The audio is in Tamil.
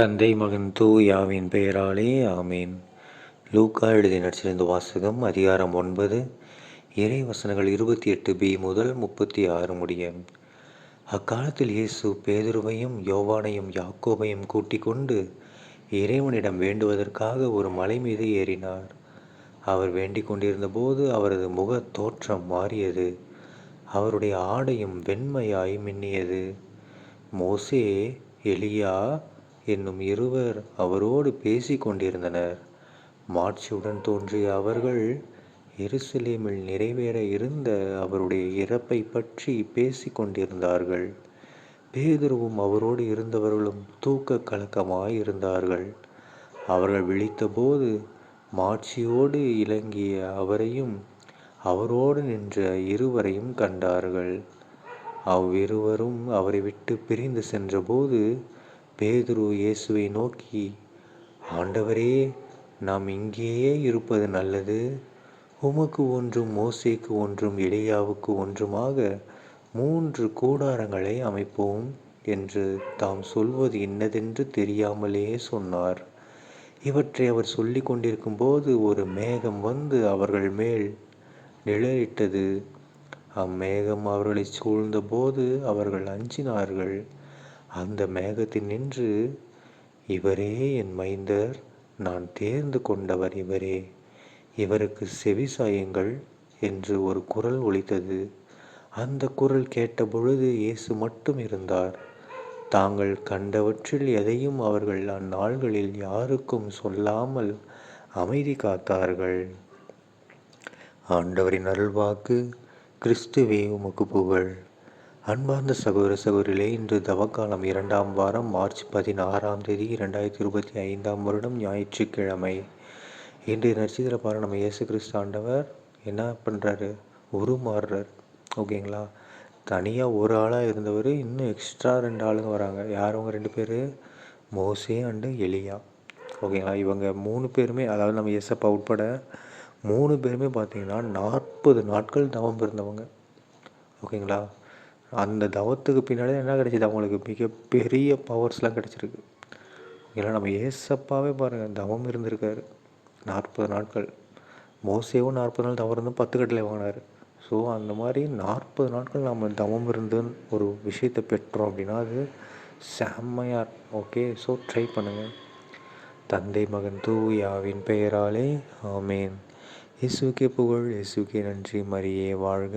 தந்தை மகன் தூயாவின் பெயராலே ஆமேன். லூக்கா எழுதி நடிச்சிருந்த வாசகம் அதிகாரம் ஒன்பது இறை வசனங்கள் இருபத்தி எட்டு பி முதல் முப்பத்தி ஆறு முடிய அக்காலத்தில் இயேசு பேதுருவையும் யோவானையும் யாக்கோபையும் கூட்டிக் கொண்டு இறைவனிடம் வேண்டுவதற்காக ஒரு மலை மீது ஏறினார். அவர் வேண்டிக் கொண்டிருந்த போது அவரது முக தோற்றம் மாறியது. அவருடைய ஆடையும் வெண்மையாய் மின்னியது. மோசே எலியா என்னும் இருவர் அவரோடு பேசிக் கொண்டிருந்தனர். மாட்சியுடன் தோன்றிய அவர்கள் எருசலேமில் நிறைவேற இருந்த அவருடைய இறப்பை பற்றி பேசி கொண்டிருந்தார்கள். பேதுருவும் அவரோடு இருந்தவர்களும் தூக்க கலக்கமாய் இருந்தார்கள். அவர்கள் விழித்தபோது மாட்சியோடு இலங்கிய அவரையும் அவரோடு நின்ற இருவரையும் கண்டார்கள். அவ்விருவரும் அவரை விட்டு பிரிந்து சென்றபோது பேதுரு இயேசுவை நோக்கி ஆண்டவரே நாம் இங்கேயே இருப்பது நல்லது. உமக்கு ஒன்றும் மோசேக்கு ஒன்றும் இளையாவுக்கு ஒன்றுமாக மூன்று கூடாரங்களை அமைப்போம் என்று தாம் சொல்வது இன்னதென்று தெரியாமலே சொன்னார். இவற்றை அவர் சொல்லி கொண்டிருக்கும் போது ஒரு மேகம் வந்து அவர்கள் மேல் நிழலிட்டது. அம்மேகம் அவர்களை சூழ்ந்தபோது அவர்கள் அஞ்சினார்கள். அந்த மேகத்தில் நின்று இவரே என் மைந்தர் நான் தேர்ந்து கொண்டவர் இவரே. இவருக்கு செவி சாயுங்கள் என்று ஒரு குரல் ஒலித்தது. அந்த குரல் கேட்டபொழுது இயேசு மட்டும் இருந்தார். தாங்கள் கண்டவற்றில் எதையும் அவர்கள் அந்நாள்களில் யாருக்கும் சொல்லாமல் அமைதி காத்தார்கள். ஆண்டவரின் அருள்வாக்கு கிறிஸ்துவே உமக்கு புகழ். அன்பார்ந்த சகோதர சகோதரிகளே இன்று தவக்காலம் இரண்டாம் வாரம் மார்ச் பதினாறாம் தேதி இரண்டாயிரத்தி இருபத்தி ஐந்தாம் வருடம் ஞாயிற்றுக்கிழமை. இன்று நட்சத்திர பாரு நம்ம இயேசு கிறிஸ்து ஆண்டவர் என்ன பண்ணுறாரு உருமாறுறார். ஓகேங்களா? தனியாக ஒரு ஆளாக இருந்தவர் இன்னும் எக்ஸ்ட்ரா ரெண்டு ஆளுங்க வராங்க. யார் அவங்க ரெண்டு பேர்? மோசே அண்டு எலியா. ஓகேங்களா? இவங்க மூணு பேருமே அதாவது நம்ம எஸ்எப்பா உட்பட மூணு பேருமே பார்த்தீங்கன்னா நாற்பது நாட்கள் தவம் இருந்தவங்க ஓகேங்களா? அந்த தவத்துக்கு பின்னாடி என்ன கிடைச்சிது? அவங்களுக்கு மிகப்பெரிய பவர்ஸ்லாம் கிடச்சிருக்கு. ஏன்னா நம்ம ஏசப்பாவே பாருங்கள் தவம் இருந்திருக்காரு. நாற்பது நாட்கள். மோசேவும் நாற்பது நாள் தவம் இருந்தும் பத்து கட்டளை வாங்கினார். ஸோ அந்த மாதிரி நாற்பது நாட்கள் நம்ம தவம் இருந்து ஒரு விஷயத்தை பெற்றோம் அப்படின்னா அது செம்மையார் ஓகே ஸோ ட்ரை பண்ணுங்கள் தந்தை மகன் தூயாவின் பெயராலே ஆமேன். இயேசுக்கே புகழ் இயேசுக்கே நன்றி. மரியே வாழ்க.